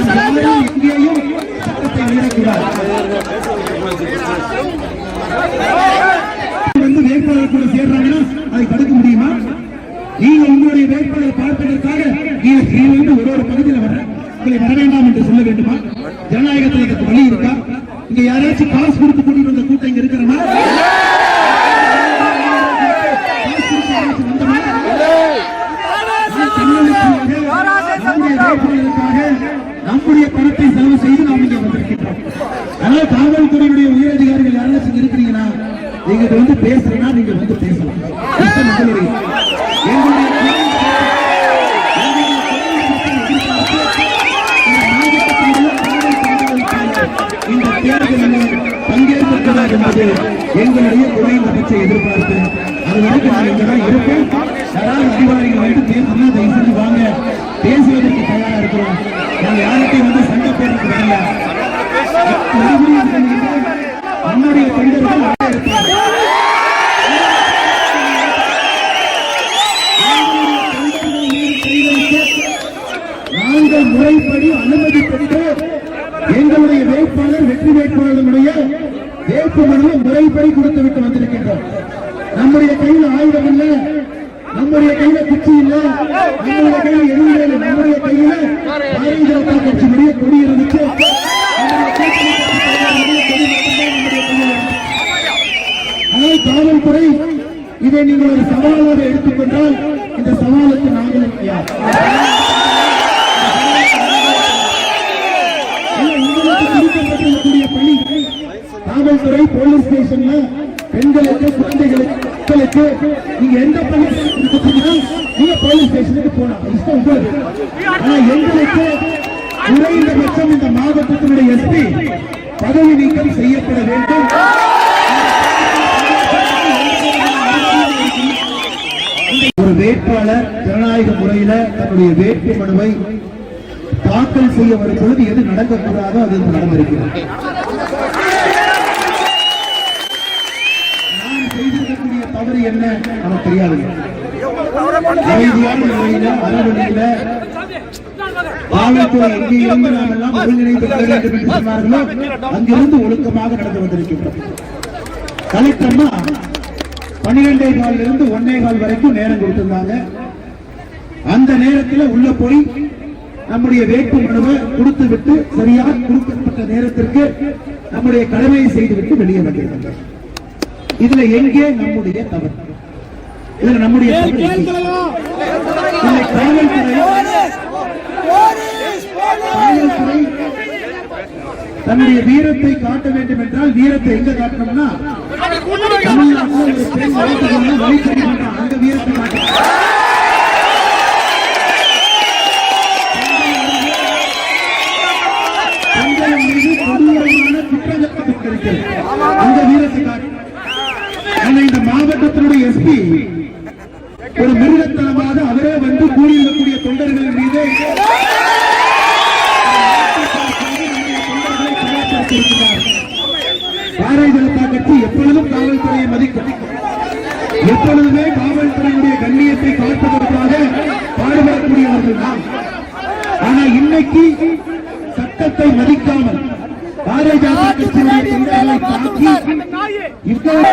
சட்டத்தை மீறக்கூடாது வந்து வேட்பாளர் கூட சேர்றாங்கன்னா அதை தடுக்க முடியுமா நீங்க உங்களுடைய வேட்பாளர் பார்ப்பதற்காக நீங்க ஸ்ரீலந்து ஒரு ஒரு பகுதியில் வர உங்களை வர வேண்டாம் என்று சொல்ல வேண்டுமா ஜனநாயகத்தில் வழி இருக்கா இங்க யாராச்சும் காசு கொடுத்து கூட்டிட்டு வந்த கூட்டம் இங்க இருக்கிறனா நம்முடைய பணத்தை செலவு செய்து நாம் இங்கே வந்திருக்கின்றோம். அதனால காவல்துறையினுடைய உயரதிகாரிகள் யாராச்சும் இருக்கிறீங்கன்னா நீங்க வந்து பேசுறீங்கன்னா நீங்க வந்து பேசலாம். எங்களுடைய எதிர்பார்த்து இந்த தேர்தலில் பங்கேற்கிறார் என்பது எங்களுடைய குறைந்தபட்ச எதிர்பார்ப்பு அது வரைக்கும் யாராவது அதிகாரிகள் வந்து தயவு செஞ்சு வாங்க. பேசுவதற்கு தயாரா இருக்கிறோம். யார்கிட்டையும் வந்து சண்டை போடுறதுக்கு வரல. நம்முடைய தொண்டர்கள் நாங்கள் முறைப்படி அனுமதி பெற்று எங்களுடைய வேட்பாளர் வெற்றி வேட்பாளருடைய வேட்புமனுவை முறைப்படி கொடுத்து விட்டு வந்திருக்கின்றோம். நம்முடைய கையில் ஆயுதம் இல்லை நம்முடைய கையில குச்சி இல்லை நம்முடைய கையில் எதுவும் இல்லை. பாரதிய ஜனதா கட்சியுடைய கொடி இருந்துச்சு நம்முடைய காவல்துறை இதை நீங்கள் ஒரு சவாலாக எடுத்துக்கொண்டால் இந்த சவாலுக்கு நாங்கள் கொடுக்கப்பட்டிருக்கக்கூடிய பணி. காவல்துறை போலீஸ் ஸ்டேஷன்ல பெண்களுக்கு குழந்தைகளுக்கு மக்களுக்கு நீங்க எந்த பணி நீங்க போலீஸ் ஸ்டேஷனுக்கு போலாம். இஷ்டம் உங்களுக்கு ஆனா எங்களுக்கு குறைந்தபட்சம் இந்த மாவட்டத்தினுடைய எஸ்பி பதவி நீக்கம் செய்யப்பட வேண்டும். ஒரு வேட்பாளர் ஜனநாயக முறையில தன்னுடைய வேட்பு மனுவை தாக்கல் செய்ய வரும் பொழுது எது நடக்கக்கூடாதோ அது நடந்திருக்கிறது நாம் செய்திருக்கக்கூடிய தவறு என்ன? நமக்கு தெரியாது. அமைதியான முறையில காவல்துறை எங்கே இருந்து நாம் எல்லாம் ஒருங்கிணைந்து கொள்ள வேண்டும் என்று சொன்னார்களோ அங்கிருந்து ஒழுக்கமாக நடந்து வந்திருக்கின்றோம். கலெக்டர்னா பன்னிரெண்டே காலில் இருந்து ஒன்னே கால் வரைக்கும் நேரம் கொடுத்திருந்தாங்க. அந்த நேரத்தில் உள்ள போய் நம்முடைய வேட்பு மனுவை கொடுத்து விட்டு சரியாக கொடுக்கப்பட்ட நேரத்திற்கு நம்முடைய கடமையை செய்துவிட்டு வெளியே வந்திருக்கிறார் இதுல எங்கே நம்முடைய தவறு? இதுல நம்முடைய தன்னுடைய வீரத்தை காட்ட வேண்டும் என்றால் வீரத்தை எங்க காட்டணும்னா. அங்க வீரத்தை காட்டணும் மீது கொடூரமான குற்றங்கள் அந்த வீரத்தை காட்டணும் மாவட்டத்தினுடைய எஸ்பி ஒரு மிருகத்தனமாக அவரே வந்து கூடியிருக்கக்கூடிய தொண்டர்கள் மீது பாரதிய ஜனதா கட்சி எப்பொழுதும் காவல்துறையை மதிக்கும். எப்பொழுதுமே காவல்துறையுடைய கண்ணியத்தை காப்பதற்காக பாடுபடக்கூடியவர்கள் நாம் ஆனா இன்னைக்கு சட்டத்தை மதிக்காமல் பாரதிய ஜனதா கட்சியுடைய தொண்டர்களை தாக்கி இவ்வளவு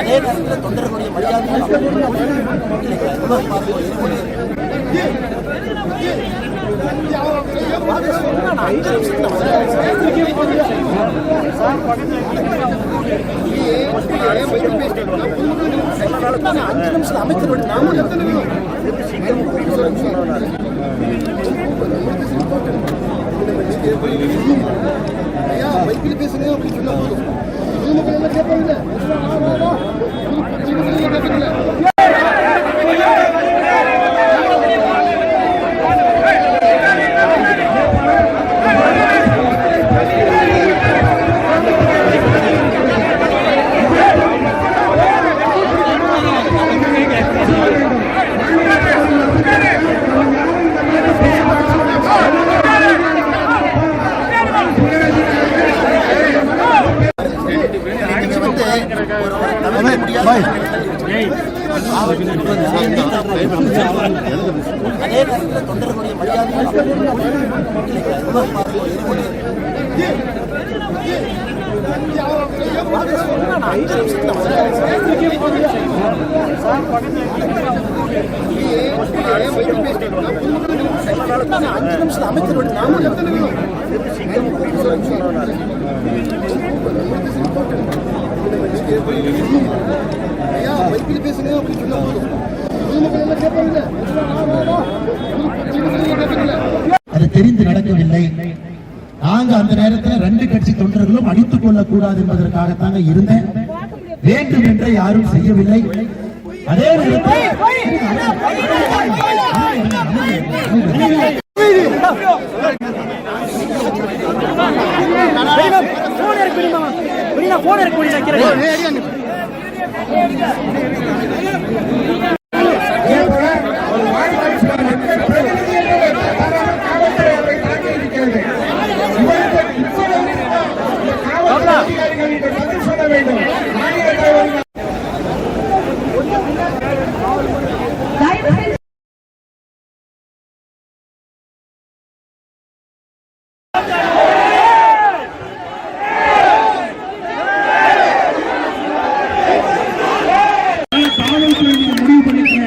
அதே நேரத்தில் தொண்டர்களுடைய மரியாதை அஞ்சு நிமிஷம் அமைச்சரோட நாம ஐயா வைக்கில் பேசுங்க அப்படின்னு சொன்னா போதும் கேட்பாங்க அதே நேரத்தில் தொண்டர்களுடைய மரியாதையும் அஞ்சு நிமிஷத்துல அஞ்சு நிமிஷம் அமைச்சர் நாம ஐயா பேசுங்க அப்படின்னு சொன்னா பொதுமக்கள் கேட்பாங்க அது தெரிந்து நடக்கவில்லை. நாங்க அந்த நேரத்தில் ரெண்டு கட்சி தொண்டர்களும் அடித்துக் கொள்ளக் கூடாது என்பதற்காகத்தாங்க இருந்தேன். வேண்டும் என்று யாரும் செய்யவில்லை. அதே நேரத்தில் காவல்துறையினர் முடிவு பண்ணிக்க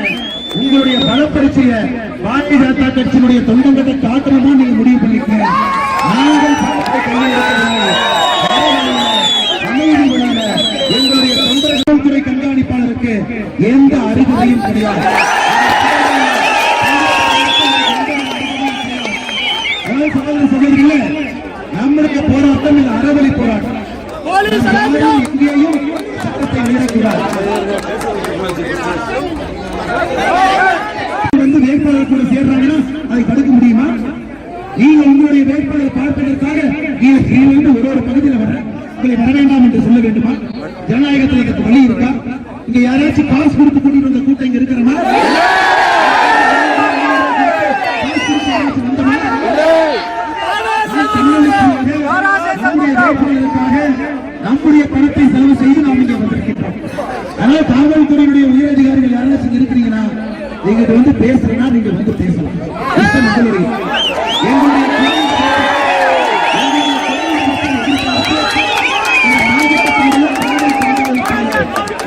உங்களுடைய பலப்பரிச்சைய பாரதிய ஜனதா கட்சியினுடைய தொண்டங்களை காக்கணுமா நீங்க முடிவு பண்ணிக்க நாங்கள் பணத்தை கையில் எடுக்கவில்லை. அமைதி விழால எங்களுடைய தொண்டர் காவல்துறை கண்காணிப்பாளருக்கு எந்த அறிகுறியும் கிடையாது அதாவது சகோதர சகோதரிகளே, நம்மளுக்கு போராட்டம் இது அறவழி போராட்டம் யாரும் எங்கேயும் சட்டத்தை மீறக்கூடாது வந்து வேட்பாளர் கூட சேர்றாங்கன்னா அதை தடுக்க முடியுமா நீங்க உங்களுடைய வேட்பாளரை பார்ப்பதற்காக நீங்க கீழிருந்து ஒரு ஒரு பகுதியில் வர உங்களை வர வேண்டாம் என்று சொல்ல வேண்டுமா ஜனநாயகத்தில் வழி இருக்கா இங்க யாராச்சும் காசு கொடுத்து கூட்டிட்டு வந்த கூட்டம் இங்க இருக்கிறமா காசு கொடுத்து யாராச்சும் வந்தமா? நம்முடைய வேட்பாளருக்காக நம்முடைய பணத்தை செலவு செய்து நாம் இங்கே வந்திருக்கின்றோம் அதனால காவல்துறையினுடைய உயர் அதிகாரிகள் யாராச்சும் இங்க இருக்கிறீங்கன்னா நீங்க இங்க வந்து பேசுறேன்னா நீங்க வந்து பேசலாம் இஷ்டம் உங்களுடைய. எங்களுடைய குரல் எங்களுடைய குரல்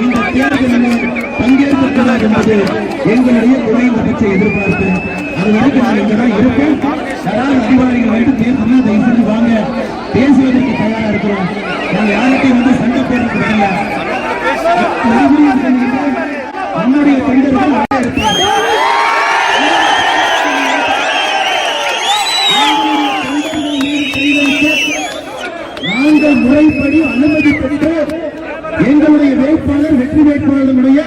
இந்த தேர்தலில் பங்கேற்கக்கூடாது என்பது எங்களுடைய குறைந்தபட்ச எதிர்பார்ப்பு அது வரைக்கும் நாங்கள் இங்கதான் இருப்பேன் யாராவது அதிகாரிகள் வந்து பேசணும்னா தயவு செஞ்சு வாங்க. பேசுவதற்கு தயாரா இருக்கிறோம். நாங்கள் யார்கிட்டையும் வந்து சண்டை போடுறதுக்கு வரல மறுபடியும் நம்முடைய தொண்டர்கள் நாங்கள் முறைப்படி அனுமதி பெற்று எங்களுடைய வேட்பாளர் வெற்றி வேட்பாளர்களுடைய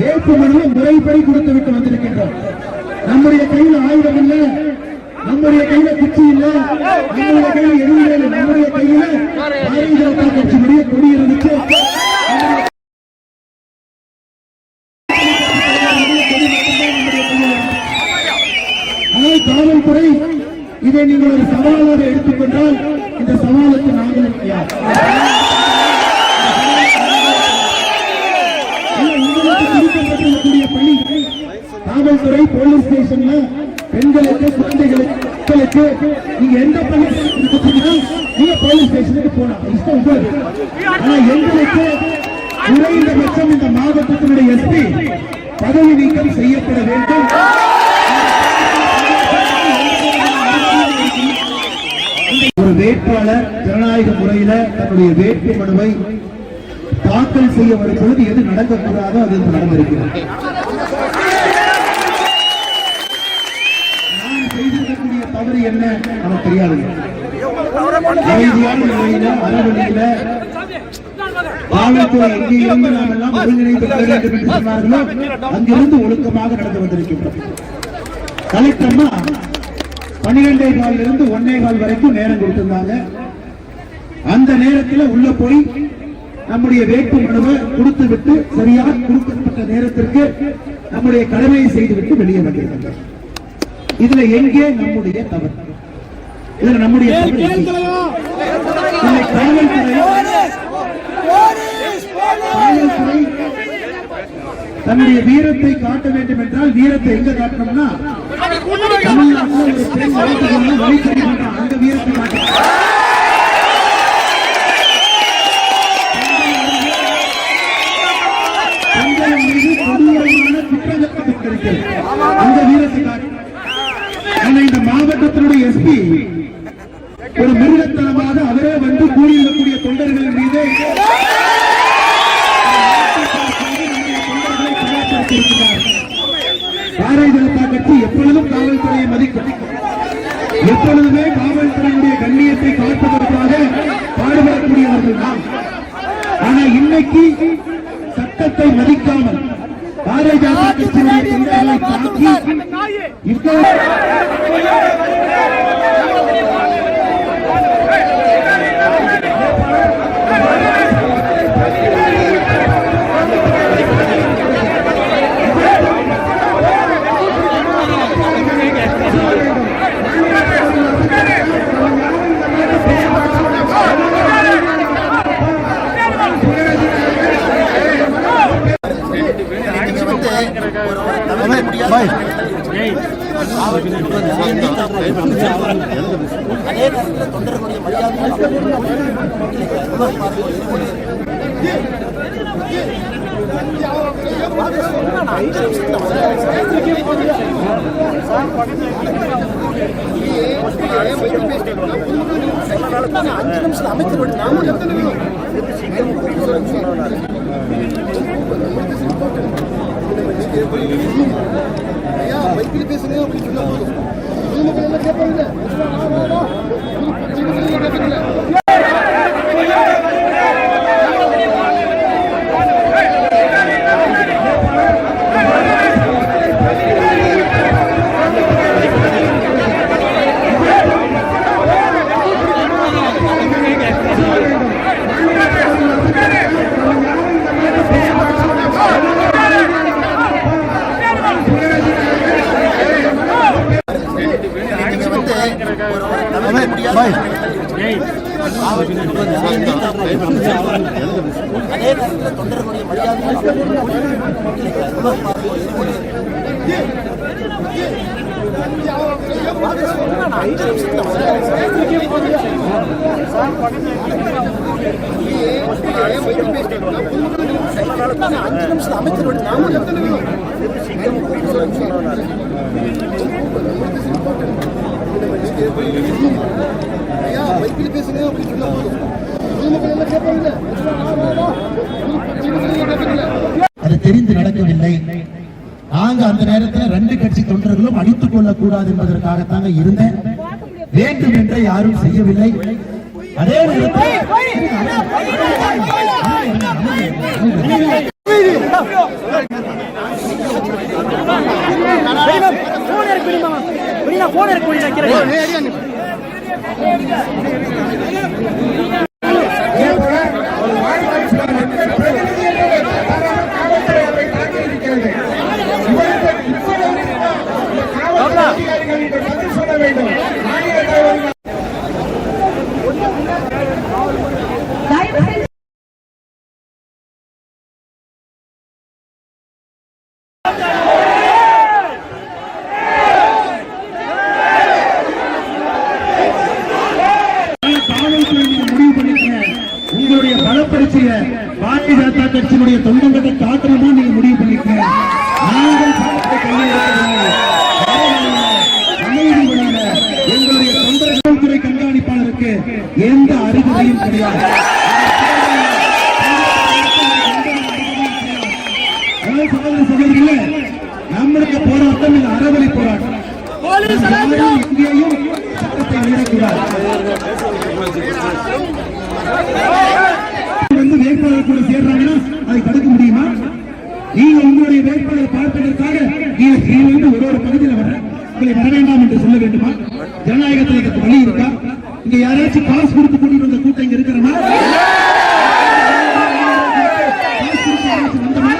வேட்புமனுவை முறைப்படி கொடுத்து விட்டு வந்திருக்கின்றோம். நம்முடைய கையில் ஆயுதம் இல்லை நம்முடைய கையில குச்சி இல்லை நம்முடைய கையில் எதுவும் இல்லை நம்முடைய கையில பாரதிய ஜனதா கட்சியினுடைய கொடி இருந்துச்சு ஆனால் காவல்துறை இதை நீங்கள் ஒரு சவாலாக எடுத்துக்கொண்டால் இந்த சவாலுக்கு நாங்கள் தயார் இல்ல, உங்களுக்கு கொடுக்கப்பட்டிருக்கக்கூடிய பணி காவல்துறை போலீஸ் ஸ்டேஷன்ல பெண்களுக்கு குழந்தைகளுக்கு மக்களுக்கு நீங்க எந்த பணி கொடுத்தீங்கன்னா நீங்க போலீஸ் ஸ்டேஷனுக்கு போலாம் இஷ்டம் உங்களுக்கு ஆனா எங்களுக்கு குறைந்தபட்சம் இந்த மாவட்டத்தினுடைய எஸ்பி பதவி நீக்கம் செய்யப்பட வேண்டும் ஒரு வேட்பாளர் ஜனநாயக முறையில தன்னுடைய வேட்பு மனுவை தாக்கல் செய்ய வரும் பொழுது எது நடக்கக்கூடாதோ அது நடந்திருக்கிறது. நான் செய்திருக்கக்கூடிய தவறு என்ன நமக்கு தெரியாது. அமைதியான முறையில அறவழியில காவல்துறை எங்கே இருந்து நாம் எல்லாம் ஒருங்கிணைந்து வர வேண்டும் என்று சொன்னார்களோ அங்கிருந்து ஒழுக்கமாக நடந்து வந்திருக்கின்றோம் கலெக்டர்னா பன்னிரெண்டே காலில் இருந்து ஒன்னே கால் வரைக்கும் நேரம் கொடுத்திருந்தாங்க. அந்த நேரத்துல உள்ள போய் நம்முடைய வேட்பு மனுவை கொடுத்து விட்டு சரியாக கொடுக்கப்பட்ட நேரத்திற்கு நம்முடைய கடமையை செய்துவிட்டு வெளியே வந்திருக்கின்றோம் இதுல எங்கே நம்முடைய தவறு? இதுல நம்முடைய காவல்துறை காவல்துறை தன்னுடைய வீரத்தை காட்ட வேண்டும் என்றால் வீரத்தை எங்க காட்டணும்னா தமிழ்நாட்டில் ஒரு பெண் பண்றான் அங்க வீரத்தை காட்டணும் பெண்கள் மீது கொடூரமான குற்றங்கள் இருக்கிறது அந்த வீரத்தை காட்டணும் ஆனா இந்த மாவட்டத்தினுடைய எஸ்பி ஒரு மிருகத்தனமாக அவரே வந்து கூடியிருக்கக்கூடிய தொண்டர்கள் மீது பாரதிய ஜனதா கட்சி எப்பொழுதும் காவல்துறையை மதிக்கும் எப்பொழுதுமே காவல்துறையுடைய கண்ணியத்தை காப்பதற்காக பாடுபடக்கூடியவர்கள் நாம் ஆனா இன்னைக்கு சட்டத்தை மதிக்காமல் பாரதிய ஜனதா கட்சியினுடைய தொண்டர்களை தாக்கி இவ்வளவு நீங்க வந்து ஒரு தமிழ் முடியாது அதே நேரத்தில் தொண்டர்களுடைய மரியாதையும் நான் அஞ்சு நிமிஷத்துல அமைச்சர் நாம ஐயா மைக்கில் பேசுங்க அப்படின்னு சொன்னா போதும் கேட்பாங்க. அஞ்சு நிமிஷத்துல அஞ்சு நாம ஐயா மைக்கில் பேசுங்க அப்படின்னு சொன்னா பொதுமக்கள் எல்லாம் கேட்பாங்க அது தெரிந்து நடக்கவில்லை. நாங்க அந்த நேரத்தில் ரெண்டு கட்சி தொண்டர்களும் அடித்துக் கொள்ளக் கூடாது என்பதற்காகத்தாங்க இருந்தேன். வேண்டும் என்று யாரும் செய்யவில்லை. அதே நேரத்தில் நீங்க முடிவு பண்ணிக்கங்க உங்களுடைய பலப்பரிச்சைய ஜனதா கட்சியினுடைய தொண்டங்களை காட்டணுமா நீங்க முடிவு பண்ணிக்கங்க. நாங்கள். எங்களுடைய தொண்டர் காவல்துறை கண்காணிப்பாளருக்கு எந்த அறிகுறியும் கிடையாது. அதாவது சகோதர சகோதரிகளே நம்மளுக்கு போராட்டம் இது அறவழி போராட்டம். எங்கேயும் சட்டத்தை மீறக்கூடாது வந்து வேட்பாளர் கூட சேர்றாங்கன்னா அதை தடுக்க முடியுமா நீங்க உங்களுடைய வேட்பாளர் பார்ப்பதற்காக நீங்க கீழிருந்து ஒரு ஒரு பகுதியில் வர உங்களை வர வேண்டாம் என்று சொல்ல வேண்டுமா ஜனநாயகத்தில் இதற்கு வழி இருக்கா இங்க யாராச்சும் காசு கொடுத்து கூட்டிட்டு வந்த கூட்டம் இங்க இருக்கிறமா காசு கொடுத்து யாராச்சும் வந்தோமா?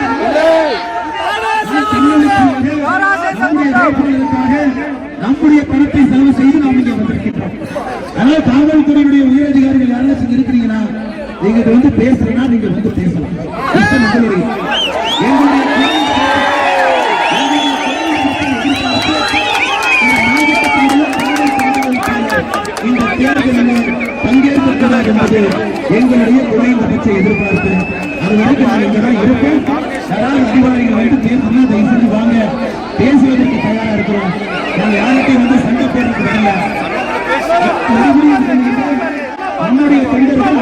நம்முடைய பணத்தை செலவு செய்து நாம் இங்கே வந்திருக்கின்றோம் அதனால காவல்துறையினுடைய உயரதிகாரிகள் யாராச்சும் இருக்கிறீங்கன்னா நீங்க இங்க வந்து பேசுறேன்னா நீங்க வந்து பேசலாம் இஷ்டம் உங்களுடைய. எங்களுடைய என்பது எங்களுடைய குறைந்தபட்ச எதிர்பார்ப்பு அது வரைக்கும் நாங்கள் இங்கதான் இருப்போம் யாராவது அதிகாரிகள் வந்து பேசணும் தயவு செஞ்சு வாங்க. பேசுவதற்கு தயாரா இருக்கிறோம். நாங்க யார்கிட்டையும் வந்து சண்டை பேருக்கு வரல நம்முடைய தொண்டர்கள்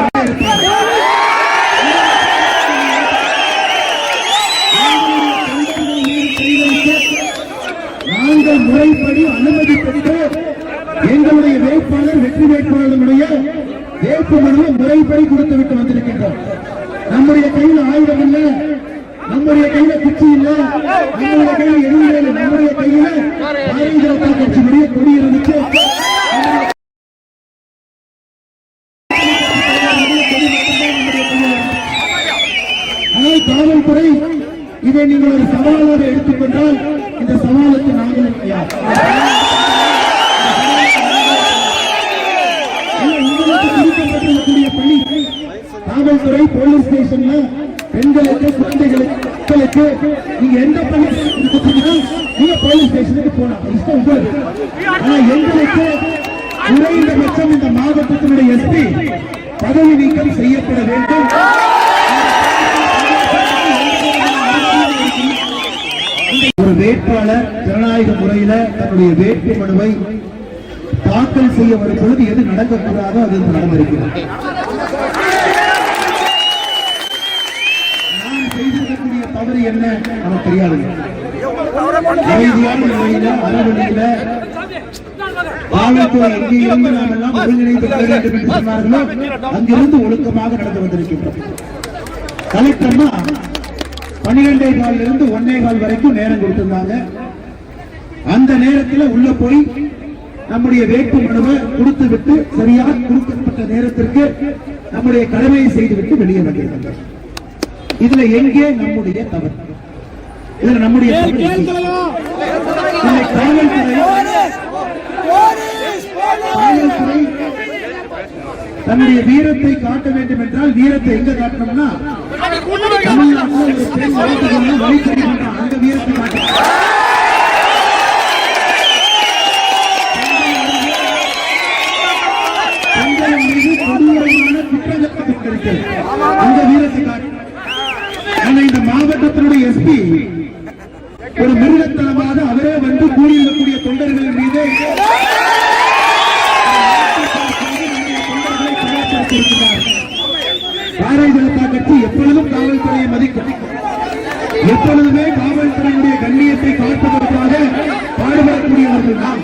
நாங்கள் முறைப்படி அனுமதி பெற்று எங்களுடைய வேட்பாளர் வெற்றி வேட்பாளர்களுடைய வேட்புமனுவை முறைப்படி கொடுத்து விட்டு வந்திருக்கின்றோம். நம்முடைய கையில் ஆயுதம் இல்ல நம்முடைய கையில குச்சி இல்ல நம்முடைய கையில எதுவும் இல்லை நம்முடைய கையில பாரதிய ஜனதா கட்சியுடைய கொடி இருந்துச்சு ஆனால் காவல்துறை இதை நீங்கள் ஒரு சவால் நடத்தக்கூடிய பணி காவல்துறை போலீஸ் ஸ்டேஷன்ல பெண்களுக்கு குழந்தைகளுக்கு மக்களுக்கு நீங்க எந்த பணி நீங்க போலீஸ் ஸ்டேஷனுக்கு போலாம் இஷ்டம் உங்களுக்கு ஆனா எங்களுக்கு குறைந்தபட்சம் இந்த மாவட்டத்தினுடைய எஸ்பி பதவி நீக்கம் செய்யப்பட வேண்டும். ஒரு வேட்பாளர் ஜனநாயக முறையில தன்னுடைய வேட்பு மனுவை தாக்கல் செய்ய வரும் பொழுது எது நடக்கக்கூடாதோ அது இங்கு நடந்திருக்கிறது. நான் செய்திருக்கக்கூடிய தவறு என்ன நமக்கு தெரியாதுங்க. அமைதியான முறையில அறவழியில காவல்துறை எங்கேயிருந்து நாம் எல்லாம் ஒருங்கிணைந்து வர வேண்டும் என்று சொன்னார்களோ அங்கிருந்து ஒழுக்கமாக நடந்து வந்திருக்கின்றோம். கலெக்டர்னா பன்னிரெண்டே காலில் இருந்து ஒன்னே கால் வரைக்கும் நேரம் கொடுத்திருந்தாங்க. அந்த நேரத்தில் உள்ள போய் நம்முடைய வேட்பு மனுவை கொடுத்து விட்டு சரியாக கொடுக்கப்பட்ட நேரத்திற்கு நம்முடைய கடமையை செய்துவிட்டு வெளியே வந்திருந்தாங்க இதுல எங்கே நம்முடைய தவறு? இதுல நம்முடைய காவல்துறை தன்னுடைய வீரத்தை காட்ட வேண்டும் என்றால் வீரத்தை எங்க காட்டணும்னா தமிழ்நாட்டில் ஒரு பெண் பண்றான். அந்த வீரத்தை காட்டணும். கொடூரமான குற்றங்கள் அந்த வீரத்தை காட்டணும் ஆனா இந்த மாவட்டத்தினுடைய எஸ்பி ஒரு மிருகத்தனமாக அவரே வந்து கூடியிருக்கக்கூடிய தொண்டர்கள் மீது தொண்டர்களை கலாச்சாரத்திருக்கிறார் பாரதிய ஜனதா கட்சி எப்பொழுதும் காவல்துறையை மதிக்கும். எப்பொழுதுமே காவல்துறையினுடைய கண்ணியத்தை காப்பதற்காக பாடுபடக்கூடியவர்கள் தான்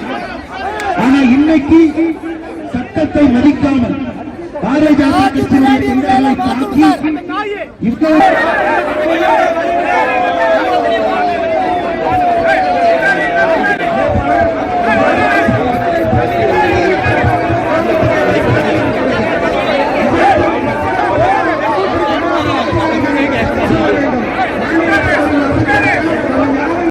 ஆனா இன்னைக்கு சட்டத்தை மதிக்காமல் आरे जाती कृष्ण ने तुम्हारे लिए बात की